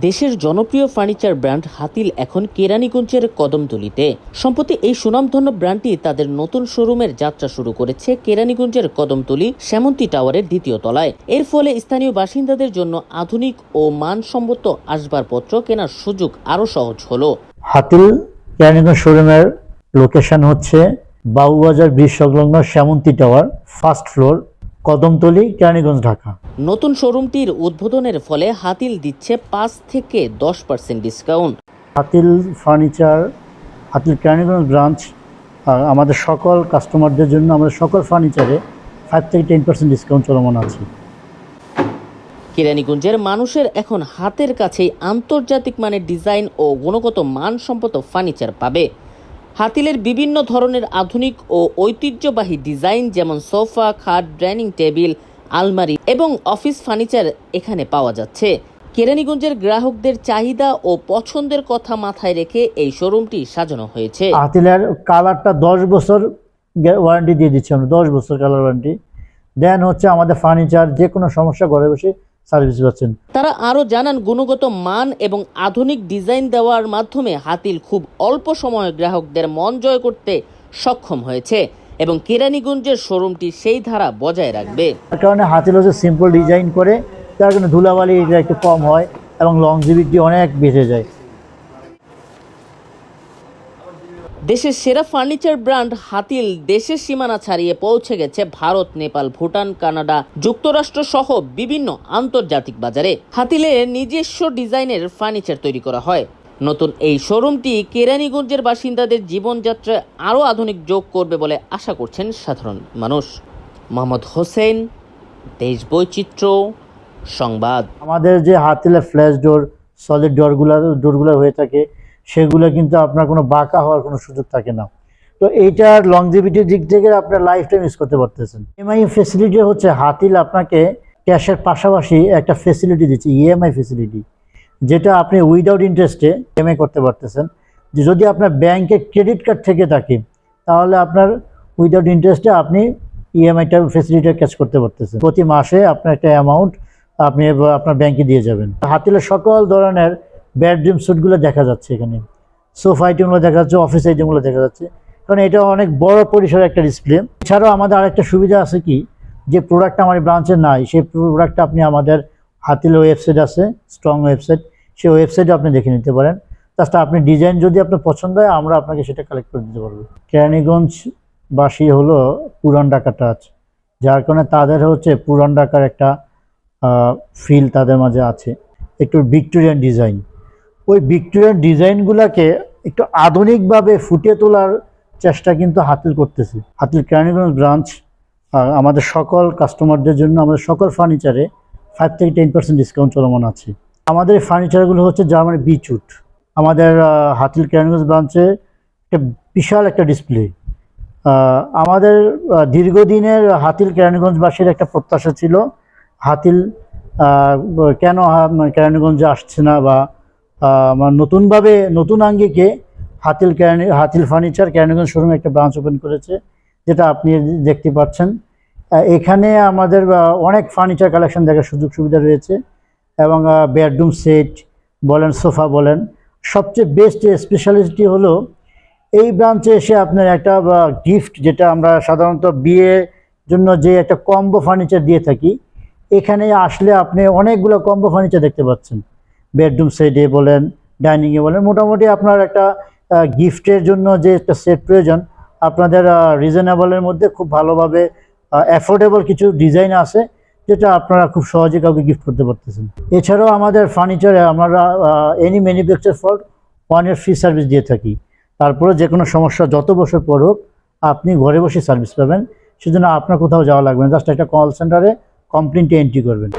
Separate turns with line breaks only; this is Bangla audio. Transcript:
দেশের জনপ্রিয় ফার্নিচার ব্র্যান্ড হাতিল এখন কেরানীগঞ্জের কদমতলিতে। সম্প্রতি এই সুনামধন্য ব্র্যান্ডটি তাদের নতুন শোরুমের যাত্রা শুরু করেছে কেরানীগঞ্জের কদমতলি শ্যামন্তী টাওয়ারের দ্বিতীয় তলায়। এর ফলে স্থানীয় বাসিন্দাদের জন্য আধুনিক ও মানসম্মত আসবাবপত্র কেনার সুযোগ আরও সহজ হলো।
হাতিল কেরানীগঞ্জ শোরুমের লোকেশন হচ্ছে বাবুবাজার ব্রিজ সংলগ্ন Shyamanti tower, first floor Kadamtali Keraniganj Dhaka.
নতুন শোরুমটির উদ্বোধনের ফলে হাতিল দিচ্ছে পাঁচ থেকে দশ percent discount
Hatil furniture Hatil Keraniganj branch আমাদের সকল কাস্টমারদের জন্য আমাদের সকল ফার্নিচারে ফাইভ থেকে টেন পার্সেন্ট ডিসকাউন্ট চলমান আছে।
কেরানীগঞ্জের মানুষের এখন হাতের কাছেই আন্তর্জাতিক মানের ডিজাইন ও গুণগত মানসম্পন্ন ফার্নিচার পাবে। হাতিলের বিভিন্ন ধরনের আধুনিক ও ঐতিহ্যবাহী ডিজাইন যেমন সোফা, খাট, ডাইনিং টেবিল, আলমারি এবং অফিস ফার্নিচার এখানে পাওয়া যাচ্ছে। কেরানীগঞ্জের গ্রাহকদের চাহিদা ও পছন্দের কথা মাথায় রেখে এই শোরুমটি সাজানো হয়েছে।
হাতিলের কালারটা দশ বছর ওয়ারেন্টি দিয়ে দিচ্ছি আমরা, দশ বছর কালার ওয়ারেন্টি দেন হচ্ছে আমাদের ফার্নিচার যে কোনো সমস্যা ঘরে বসে সার্ভিস পাচ্ছেন
তারা আরও জানান গুণগত মান এবং আধুনিক ডিজাইন দেওয়ার মাধ্যমে হাতিল খুব অল্প সময়ে গ্রাহকদের মন জয় করতে সক্ষম হয়েছে এবং কেরানীগঞ্জের শোরুমটি সেই ধারা বজায় রাখবে।
তার কারণে হাতিল হচ্ছে সিম্পল ডিজাইন করে তার কারণে ধুলাবালি একটু কম হয় এবং লংজিভিটি অনেক বেঁচে যায়।
দেশের সেরা ফার্নিচার ব্র্যান্ড হাতিল দেশের সীমানা ছাড়িয়ে পৌঁছে গেছে ভারত, নেপাল, ভুটান, কানাডা যুক্তরাষ্ট্র সহ বিভিন্ন আন্তর্জাতিক বাজারে। হাতিলে নিজস্ব ডিজাইনের ফার্নিচার তৈরি করা হয়। নতুন এই শোরুমটি কেরানীগঞ্জের বাসিন্দাদের জীবনযাত্রায় আরও আধুনিক যোগ করবে বলে আশা করছেন সাধারণ মানুষ। মোহাম্মদ হোসেন, দেশ বৈচিত্র্য, সংবাদ।
আমাদের যে হাতিলের ফ্ল্যাশ ডোর সলিড ডোরগুলো ডোরগুলো হয়ে থাকে সেগুলো কিন্তু আপনার কোনো বাঁকা হওয়ার কোনো সুযোগ থাকে না। তো এইটার লংজিভিটির দিক থেকে আপনার লাইফ টাইম ইউজ করতে পারতেছেন। ইএমআই ফেসিলিটি হচ্ছে হাতিল আপনাকে ক্যাশের পাশাপাশি একটা ফেসিলিটি দিচ্ছে ইএমআই ফেসিলিটি যেটা আপনি উইদাউট ইন্টারেস্টে ইএমআই করতে পারতেছেন। যদি আপনার ব্যাংকে ক্রেডিট কার্ড থেকে থাকে, তাহলে আপনার উইদাউট ইন্টারেস্টে আপনি ইএমআইটা ফেসিলিটিটা ক্যাশ করতে পারতেছেন। প্রতি মাসে আপনার একটা অ্যামাউন্ট আপনি আপনার ব্যাংকে দিয়ে যাবেন। হাতিলের সকল ধরনের বেডরুম স্যুটগুলো দেখা যাচ্ছে এখানে। সোফা আইটেমগুলো দেখা যাচ্ছে অফিস আইটেমগুলো দেখা যাচ্ছে। কারণ এটা অনেক বড় পরিসরের একটা ডিসপ্লে এছাড়াও আমাদের আরেকটা সুবিধা আছে কি? যে প্রোডাক্ট আমার ব্রাঞ্চে নাই, সেই প্রোডাক্টটা আপনি আমাদের হাতিল ওয়েবসাইট আছে স্ট্রং ওয়েবসাইট সেই ওয়েবসাইটে আপনি দেখে নিতে পারেন। তাছাড়া আপনি ডিজাইন যদি আপনার পছন্দ হয়, আমরা আপনাকে সেটা কালেক্ট করে দিতে পারব। কেরানীগঞ্জবাসী হলো পুরান ঢাকা টাচ যার কারণে তাদের হচ্ছে পুরান ঢাকার একটা ফিল তাদের মাঝে আছে। একটু ভিক্টোরিয়ান ডিজাইন ওই ভিক্টোরিয়ান ডিজাইনগুলোকে একটু আধুনিকভাবে ফুটিয়ে তোলার চেষ্টা কিন্তু হাতিল করতেছে। হাতিল কেরানীগঞ্জ ব্রাঞ্চ আমাদের সকল কাস্টমারদের জন্য আমাদের সকল ফার্নিচারে ফাইভ থেকে টেন পার্সেন্ট ডিসকাউন্ট চলমান আছে। আমাদের ফার্নিচারগুলো হচ্ছে জার্মানি বিচুট আমাদের হাতিল কেরানীগঞ্জ ব্রাঞ্চে একটা বিশাল একটা ডিসপ্লে আমাদের দীর্ঘদিনের হাতিল কেরানীগঞ্জবাসীর একটা প্রত্যাশা ছিল, হাতিল কেন কেরানীগঞ্জে আসছে না বা নতুনভাবে নতুন আঙ্গিকে হাতিল কেরানি, হাতিল ফার্নিচার কেরানীগঞ্জ শোরুমে একটা ব্রাঞ্চ ওপেন করেছে, যেটা আপনি দেখতে পাচ্ছেন। এখানে আমাদের অনেক ফার্নিচার কালেকশন দেখার সুযোগ সুবিধা রয়েছে এবং বেডরুম সেট বলেন সোফা বলেন। সবচেয়ে বেস্ট স্পেশালিটি হলো এই ব্রাঞ্চে এসে আপনার একটা গিফট যেটা আমরা সাধারণত বিয়ে জন্য যে একটা কম্বো ফার্নিচার দিয়ে থাকি, এখানে আসলে আপনি অনেকগুলো কম্বো ফার্নিচার দেখতে পাচ্ছেন। বেডরুম সেটে বলেন, ডাইনিংয়ে বলেন, মোটামুটি আপনার একটা গিফটের জন্য যে একটা সেট প্রয়োজন, আপনাদের রিজনেবলের মধ্যে খুব ভালোভাবে অ্যাফোর্ডেবল কিছু ডিজাইন আছে, যেটা আপনারা খুব সহজে কাউকে গিফট করতে পারতেছেন। এছাড়াও আমাদের ফার্নিচারে আমরা any manufacture for one year free service দিয়ে থাকি। তারপরে যে কোনো সমস্যা যত বছর পর হোক, আপনি ঘরে বসে সার্ভিস পাবেন। সেজন্য আপনার কোথাও যাওয়া লাগবে না জাস্ট একটা কল সেন্টারে কমপ্লেনটি এন্ট্রি করবেন।